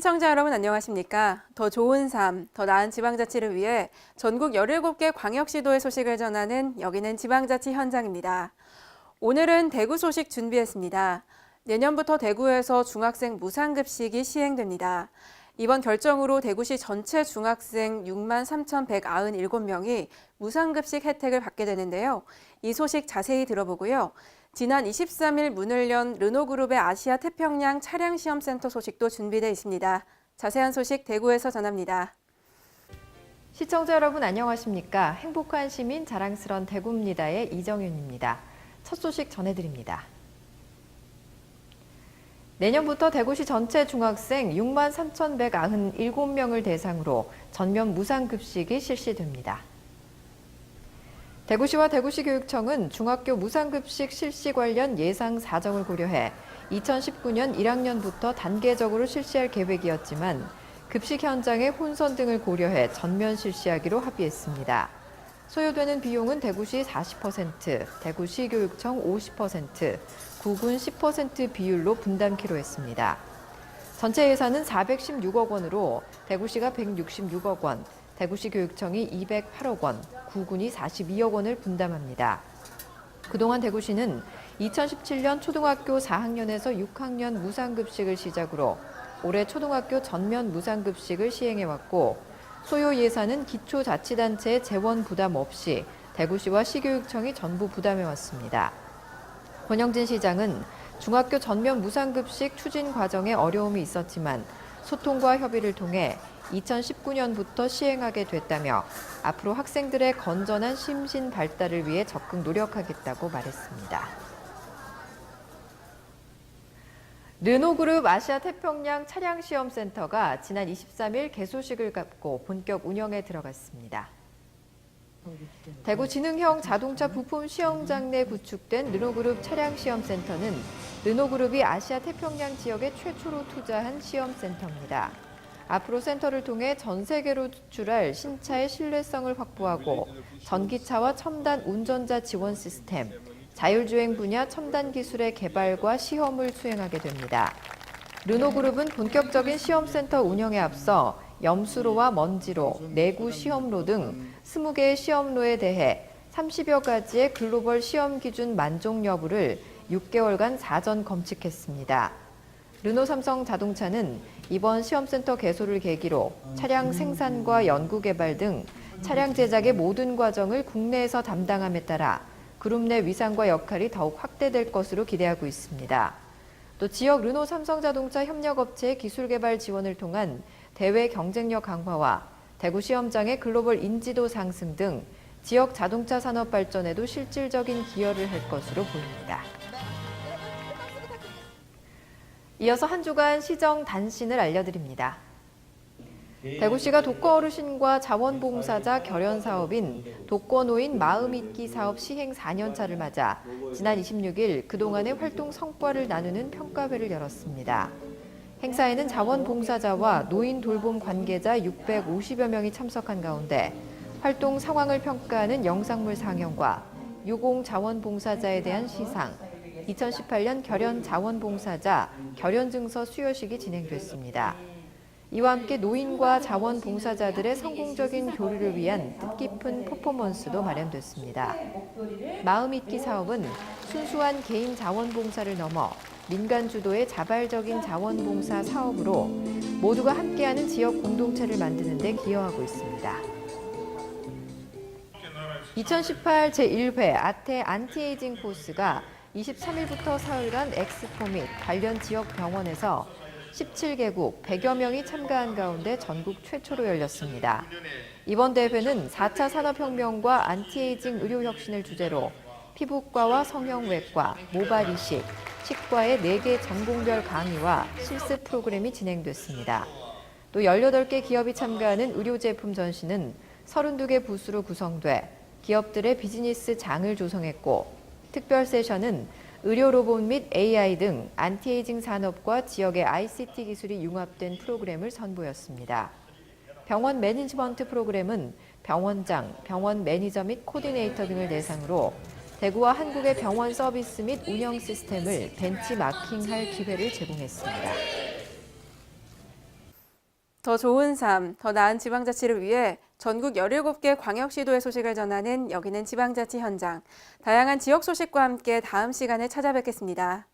시청자 여러분 안녕하십니까? 더 좋은 삶, 더 나은 지방자치를 위해 전국 17개 광역시도의 소식을 전하는 여기는 지방자치 현장입니다. 오늘은 대구 소식 준비했습니다. 내년부터 대구에서 중학생 무상급식이 시행됩니다. 이번 결정으로 대구시 전체 중학생 6만 3,197명이 무상급식 혜택을 받게 되는데요. 이 소식 자세히 들어보고요. 지난 23일 문을 연 르노그룹의 아시아 태평양 차량 시험 센터 소식도 준비되어 있습니다. 자세한 소식 대구에서 전합니다. 시청자 여러분 안녕하십니까? 행복한 시민 자랑스런 대구입니다의 이정윤입니다. 첫 소식 전해드립니다. 내년부터 대구시 전체 중학생 6만 3,197명을 대상으로 전면 무상급식이 실시됩니다. 대구시와 대구시 교육청은 중학교 무상급식 실시 관련 예상 사정을 고려해 2019년 1학년부터 단계적으로 실시할 계획이었지만 급식 현장의 혼선 등을 고려해 전면 실시하기로 합의했습니다. 소요되는 비용은 대구시 40%, 대구시 교육청 50%, 구군 10% 비율로 분담키로 했습니다. 전체 예산은 416억 원으로 대구시가 166억 원, 대구시 교육청이 208억 원, 구군이 42억 원을 분담합니다. 그동안 대구시는 2017년 초등학교 4학년에서 6학년 무상급식을 시작으로 올해 초등학교 전면 무상급식을 시행해왔고 소요 예산은 기초자치단체의 재원 부담 없이 대구시와 시교육청이 전부 부담해왔습니다. 권영진 시장은 중학교 전면 무상급식 추진 과정에 어려움이 있었지만 소통과 협의를 통해 2019년부터 시행하게 됐다며 앞으로 학생들의 건전한 심신 발달을 위해 적극 노력하겠다고 말했습니다. 르노그룹 아시아 태평양 차량 시험 센터가 지난 23일 개소식을 갖고 본격 운영에 들어갔습니다. 대구 지능형 자동차 부품 시험장 내 구축된 르노그룹 차량 시험 센터는 르노그룹이 아시아 태평양 지역에 최초로 투자한 시험 센터입니다. 앞으로 센터를 통해 전 세계로 수출할 신차의 신뢰성을 확보하고 전기차와 첨단 운전자 지원 시스템, 자율주행 분야 첨단 기술의 개발과 시험을 수행하게 됩니다. 르노그룹은 본격적인 시험센터 운영에 앞서 염수로와 먼지로, 내구 시험로 등 20개의 시험로에 대해 30여 가지의 글로벌 시험 기준 만족 여부를 6개월간 사전 검측했습니다. 르노 삼성 자동차는 이번 시험센터 개소를 계기로 차량 생산과 연구 개발 등 차량 제작의 모든 과정을 국내에서 담당함에 따라 그룹 내 위상과 역할이 더욱 확대될 것으로 기대하고 있습니다. 또 지역 르노 삼성 자동차 협력업체의 기술 개발 지원을 통한 대외 경쟁력 강화와 대구 시험장의 글로벌 인지도 상승 등 지역 자동차 산업 발전에도 실질적인 기여를 할 것으로 보입니다. 이어서 한 주간 시정 단신을 알려드립니다. 대구시가 독거 어르신과 자원봉사자 결연 사업인 독거노인 마음있기 사업 시행 4년차를 맞아 지난 26일 그동안의 활동 성과를 나누는 평가회를 열었습니다. 행사에는 자원봉사자와 노인 돌봄 관계자 650여 명이 참석한 가운데 활동 상황을 평가하는 영상물 상영과 유공 자원봉사자에 대한 시상, 2018년 결연 자원봉사자 결연증서 수여식이 진행됐습니다. 이와 함께 노인과 자원봉사자들의 성공적인 교류를 위한 뜻깊은 퍼포먼스도 마련됐습니다. 마음있기 사업은 순수한 개인 자원봉사를 넘어 민간 주도의 자발적인 자원봉사 사업으로 모두가 함께하는 지역 공동체를 만드는 데 기여하고 있습니다. 2018 제1회 아태 안티에이징 코스가 23일부터 사흘간 엑스포 및 관련 지역 병원에서 17개국 100여 명이 참가한 가운데 전국 최초로 열렸습니다. 이번 대회는 4차 산업혁명과 안티에이징 의료 혁신을 주제로 피부과와 성형외과, 모발 이식, 치과의 4개 전공별 강의와 실습 프로그램이 진행됐습니다. 또 18개 기업이 참가하는 의료제품 전시는 32개 부스로 구성돼 기업들의 비즈니스 장을 조성했고 특별 세션은 의료 로봇 및 AI 등 안티에이징 산업과 지역의 ICT 기술이 융합된 프로그램을 선보였습니다. 병원 매니지먼트 프로그램은 병원장, 병원 매니저 및 코디네이터 등을 대상으로 대구와 한국의 병원 서비스 및 운영 시스템을 벤치마킹할 기회를 제공했습니다. 더 좋은 삶, 더 나은 지방자치를 위해 전국 17개 광역시도의 소식을 전하는 여기는 지방자치 현장. 다양한 지역 소식과 함께 다음 시간에 찾아뵙겠습니다.